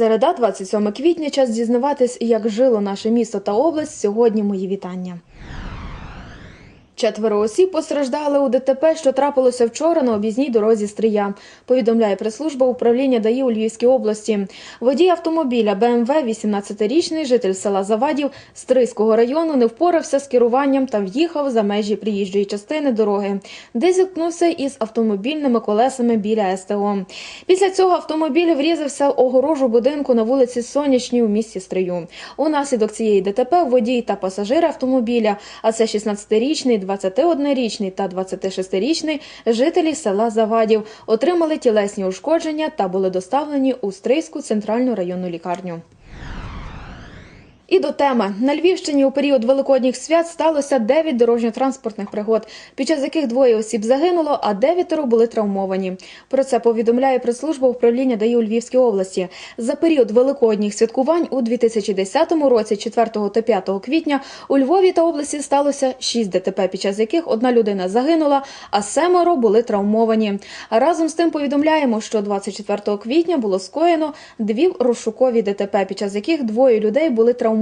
Середа, 27 квітня. Час дізнаватись, як жило наше місто та область. Сьогодні мої вітання. Четверо осіб постраждали у ДТП, що трапилося вчора на об'їзній дорозі Стрия. Повідомляє прес-служба управління ДАІ у Львівській області. Водій автомобіля БМВ, 18-річний житель села Завадів Стрийського району, не впорався з керуванням та в'їхав за межі приїжджої частини дороги, де зіткнувся із автомобільними колесами біля СТО. Після цього автомобіль врізався в огорожу будинку на вулиці Сонячній у місті Стрию. Унаслідок цієї ДТП водій та пасажир автомобіля, а це 16-річний, 21-річний та 26-річний жителі села Завадів отримали тілесні ушкодження та були доставлені у Стрийську центральну районну лікарню. І до теми на Львівщині у період великодніх свят сталося 9 дорожньо-транспортних пригод, під час яких двоє осіб загинуло, а дев'ятеро були травмовані. Про це повідомляє прес-служба управління ДАІ у Львівській області. За період великодніх святкувань у 2010 році, 4 та 5 квітня, у Львові та області сталося 6 ДТП, під час яких одна людина загинула, а семеро були травмовані. Разом з тим повідомляємо, що 24 квітня було скоєно дві розшукові ДТП, під час яких двоє людей були травмовані.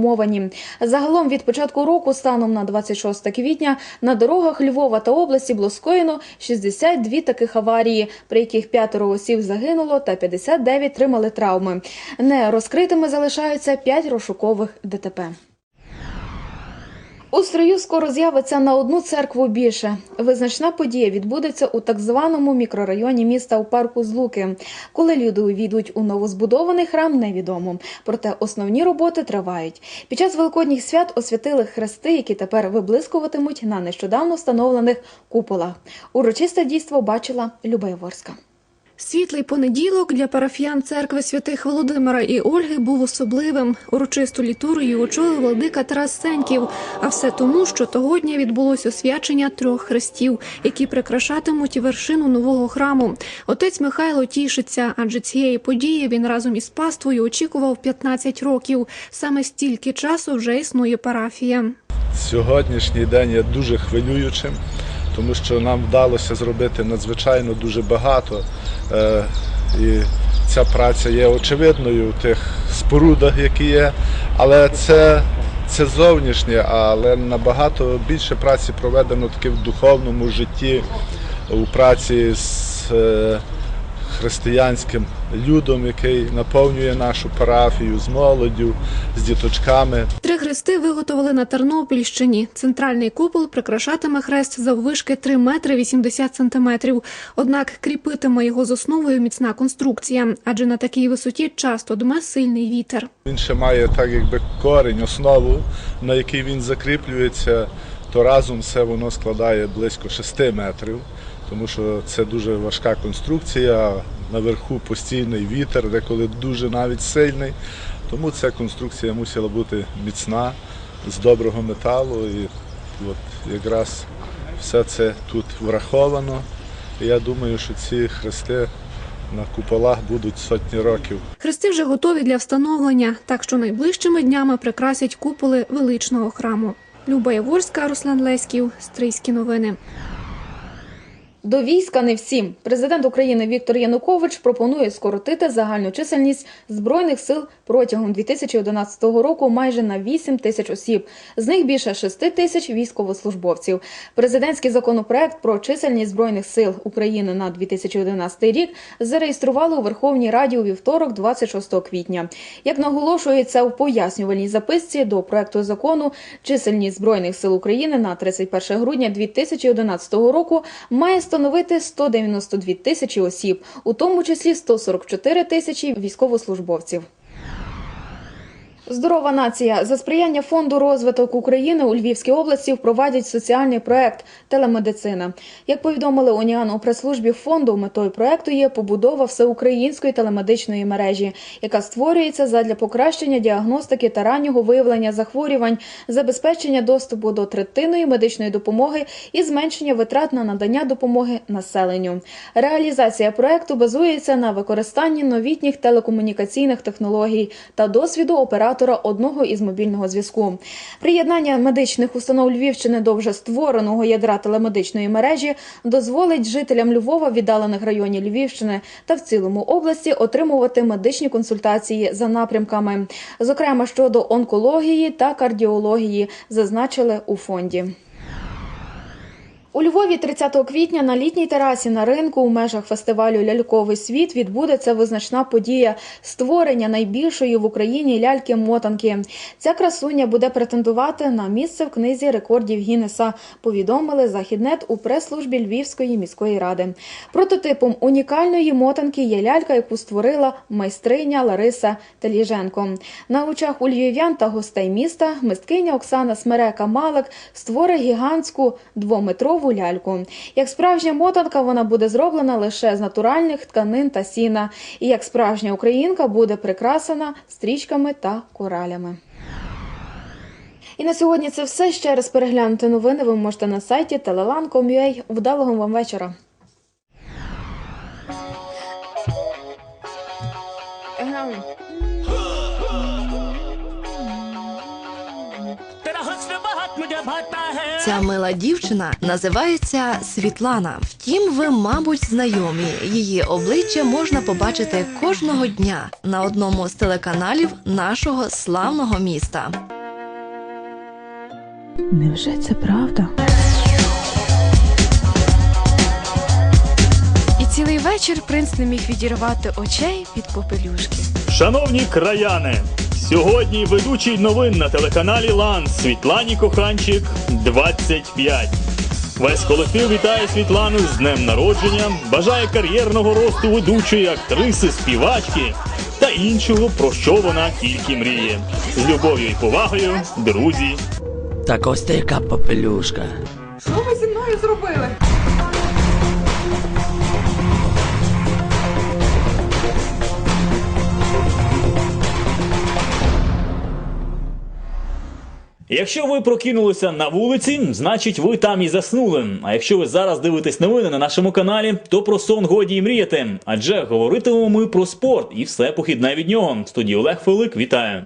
Загалом від початку року, станом на 26 квітня, на дорогах Львова та області було скоєно 62 таких аварії, при яких п'ятеро осіб загинуло та 59 тримали травми. Не розкритими залишаються 5 розшукових ДТП. У строю скоро з'явиться на одну церкву більше. Визначна подія відбудеться у так званому мікрорайоні міста у парку Злуки. Коли люди увійдуть у новозбудований храм, невідомо. Проте основні роботи тривають. Під час великодніх свят освятили хрести, які тепер виблискуватимуть на нещодавно встановлених куполах. Урочисте дійство бачила Люба Яворська. Світлий понеділок для парафіян церкви святих Володимира і Ольги був особливим. Урочисту літургію очолив владика Тарас Сеньків. А все тому, що того дня відбулося освячення трьох хрестів, які прикрашатимуть вершину нового храму. Отець Михайло тішиться, адже цієї події він разом із паствою очікував 15 років. Саме стільки часу вже існує парафія. Сьогоднішній день є дуже хвилюючим, тому що нам вдалося зробити надзвичайно дуже багато. Е, І ця праця є очевидною в тих спорудах, які є, але це, це зовнішнє, але набагато більше праці проведено таки в духовному житті, у праці з е, християнським людом, який наповнює нашу парафію з молоддю, з діточками. Три хрести виготовили на Тернопільщині. Центральний купол прикрашатиме хрест заввишки 3 метри 80 сантиметрів. Однак кріпитиме його з основою міцна конструкція, адже на такій висоті часто дме сильний вітер. Він ще має так якби корінь, основу, на який він закріплюється, то разом все воно складає близько 6 метрів, тому що це дуже важка конструкція, наверху постійний вітер, деколи дуже навіть сильний. Тому ця конструкція мусила бути міцна, з доброго металу. І от якраз все це тут враховано. І я думаю, що ці хрести на куполах будуть сотні років. Хрести вже готові для встановлення, так що найближчими днями прикрасять куполи величного храму. Люба Яворська, Руслан Леськів, Стрийські новини. До війська не всім. Президент України Віктор Янукович пропонує скоротити загальну чисельність збройних сил протягом 2011 року майже на 8 тисяч осіб. З них більше 6 тисяч військовослужбовців. Президентський законопроект про чисельність збройних сил України на 2011 рік зареєстрували у Верховній Раді у вівторок, 26 квітня. Як наголошується у пояснювальній записці до проекту закону, чисельність збройних сил України на 31 грудня 2011 року має становити 192 тисячі осіб, у тому числі 144 тисячі військовослужбовців. Здорова нація за сприяння фонду розвиток України у Львівській області впровадять соціальний проект телемедицина. Як повідомили УНІАН у прес-службі фонду, метою проекту є побудова всеукраїнської телемедичної мережі, яка створюється задля покращення діагностики та раннього виявлення захворювань, забезпечення доступу до третинної медичної допомоги і зменшення витрат на надання допомоги населенню. Реалізація проекту базується на використанні новітніх телекомунікаційних технологій та досвіду операторів оператора одного із мобільного зв'язку. Приєднання медичних установ Львівщини до вже створеного ядра телемедичної мережі дозволить жителям Львова, віддалених районів Львівщини та в цілому області отримувати медичні консультації за напрямками, зокрема щодо онкології та кардіології, зазначили у фонді. У Львові 30 квітня на літній терасі на ринку у межах фестивалю Ляльковий світ відбудеться визначна подія створення найбільшої в Україні ляльки-мотанки. Ця красуня буде претендувати на місце в книзі рекордів Гіннеса, повідомили Західнет у прес-службі Львівської міської ради. Прототипом унікальної мотанки є лялька, яку створила майстриня Лариса Теліженко. На очах у львів'ян та гостей міста мисткиня Оксана Смерека Малик створить гігантську двометрову ляльку. Як справжня мотанка, вона буде зроблена лише з натуральних тканин та сіна. І як справжня українка буде прикрасена стрічками та коралями. І на сьогодні це все. Ще раз переглянути новини ви можете на сайті telelan.com.ua. Вдалого вам вечора. Ця мила дівчина називається Світлана. Втім, ви, мабуть, знайомі. Її обличчя можна побачити кожного дня на одному з телеканалів нашого славного міста. Невже це правда? І цілий вечір принц не міг відірвати очей від попелюшки. Шановні краяни, сьогодні ведучий новин на телеканалі Лан Світлані Коханчик 25. Весь колектив вітає Світлану з днем народження, бажає кар'єрного росту ведучої актриси, співачки та іншого, про що вона тільки мріє. З любов'ю і повагою, друзі, Так ось ти яка попелюшка. Якщо ви прокинулися на вулиці, значить ви там і заснули. А якщо ви зараз дивитесь новини на нашому каналі, то про сон годі і мріяти. Адже говоритимемо ми про спорт і все похідне від нього. В студії Олег Филик, вітаю.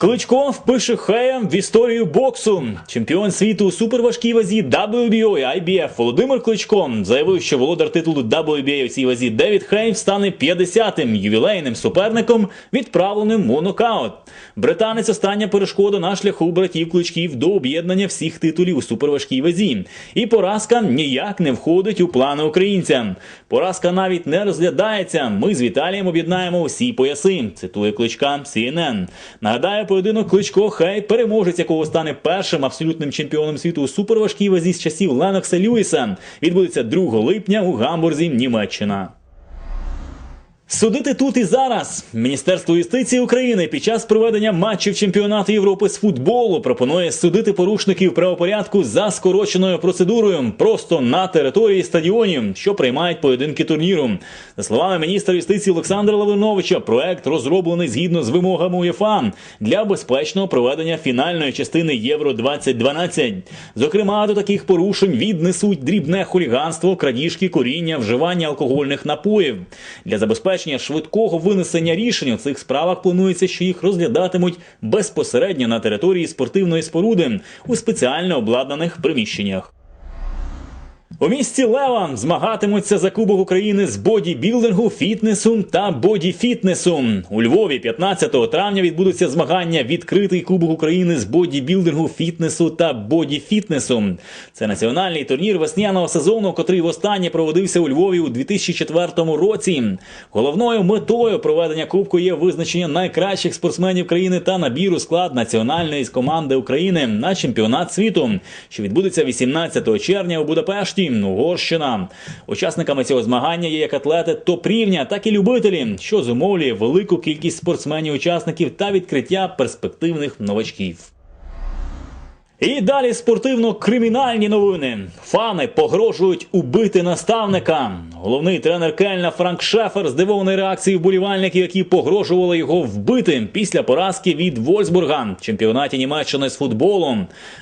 Кличко впише Хея в історію боксу. Чемпіон світу у суперважкій вазі WBO і IBF Володимир Кличко заявив, що володар титулу WBA у цій вазі Девід Хей стане 50-тим ювілейним суперником, відправленим у нокаут. Британець остання перешкода на шляху братів Кличків до об'єднання всіх титулів у суперважкій вазі. І поразка ніяк не входить у плани українця. Поразка навіть не розглядається. Ми з Віталієм об'єднаємо усі пояси. Цитує кличка CNN. Нагадаю, поєдинок кличко хай переможець якого стане першим абсолютним чемпіоном світу у суперважкій вазі з часів Ленокса Льюіса. Відбудеться 2 липня у Гамбурзі, Німеччина. Судити тут і зараз. Міністерство юстиції України під час проведення матчів чемпіонату Європи з футболу пропонує судити порушників правопорядку за скороченою процедурою просто на території стадіонів, що приймають поєдинки турніру. За словами міністра юстиції Олександра Лавриновича, проект розроблений згідно з вимогами УЄФА для безпечного проведення фінальної частини Євро 2012 Зокрема, до таких порушень віднесуть дрібне хуліганство, крадіжки, коріння, вживання алкогольних напоїв. Для забезпечення швидкого винесення рішень у цих справах планується, що їх розглядатимуть безпосередньо на території спортивної споруди у спеціально обладнаних приміщеннях. У місті Лева змагатимуться за Кубок України з бодібілдингу, фітнесу та бодіфітнесу. У Львові 15 травня відбудуться змагання Відкритий Кубок України з бодібілдингу, фітнесу та бодіфітнесу. Це національний турнір весняного сезону, котрий востаннє проводився у Львові у 2004 році. Головною метою проведення кубку є визначення найкращих спортсменів країни та набір у склад національної команди України на чемпіонат світу, що відбудеться 18 червня у Будапешті. Угорщина. Учасниками цього змагання є як атлети топ-рівня, так і любителі, що зумовлює велику кількість спортсменів-учасників та відкриття перспективних новачків. І далі спортивно-кримінальні новини. Фани погрожують убити наставника. Головний тренер Кельна Франк Шефер здивований реакцією вболівальників, які погрожували його вбити після поразки від Вольсбурга в чемпіонаті Німеччини з футболу.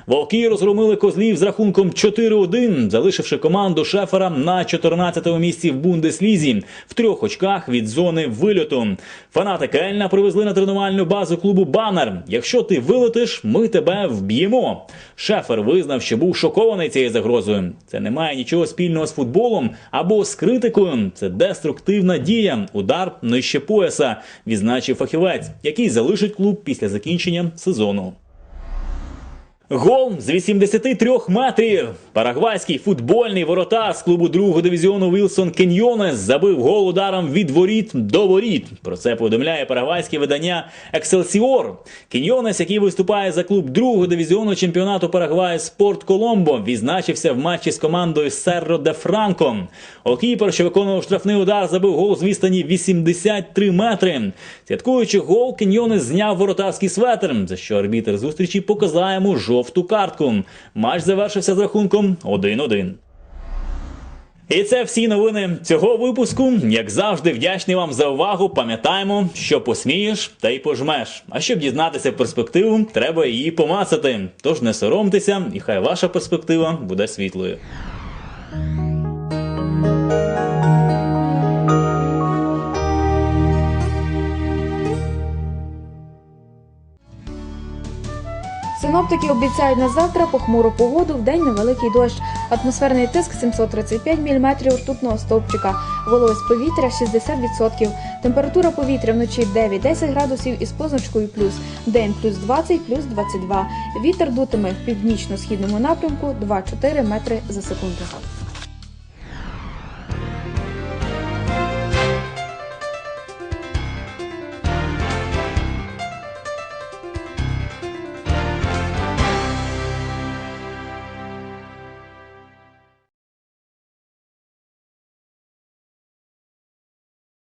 Вовки розгромили козлів з рахунком 4-1, залишивши команду Шефера на 14-му місці в Бундеслізі в трьох очках від зони вильоту. Фанати Кельна привезли на тренувальну базу клубу банер. Якщо ти вилетиш, ми тебе вб'ємо. Шефер визнав, що був шокований цією загрозою. Це не має нічого спільного з футболом або з критикою. Це деструктивна дія, удар нижче пояса, відзначив фахівець, який залишить клуб після закінчення сезону. Гол з 83 метрів. Парагвайський футбольний воротар з клубу другого дивізіону Вілсон Кеньйонес забив гол ударом від воріт до воріт. Про це повідомляє парагвайське видання Екселсіор. Кеньйонес, який виступає за клуб другого дивізіону чемпіонату Парагваю Спорт Коломбо, відзначився в матчі з командою Серро де Франко. Окіпер, що виконував штрафний удар, забив гол з відстані 83 метри. Святкуючи гол, Кеньйонес зняв воротарський светр, за що арбітер зустрічі показав йому жовту картку. Матч завершився з рахунком 1-1. І це всі новини цього випуску. Як завжди, вдячний вам за увагу. Пам'ятаємо, що посмієш та й пожмеш. А щоб дізнатися перспективу, треба її помацати. Тож не соромтеся, і хай ваша перспектива буде світлою. Синоптики обіцяють на завтра похмуру погоду, в день невеликий дощ. Атмосферний тиск 735 мм ртутного стовпчика, вологість повітря 60%. Температура повітря вночі 9-10 градусів із позначкою плюс, день плюс 20, плюс 22. Вітер дутиме в північно-східному напрямку 2-4 метри за секунду.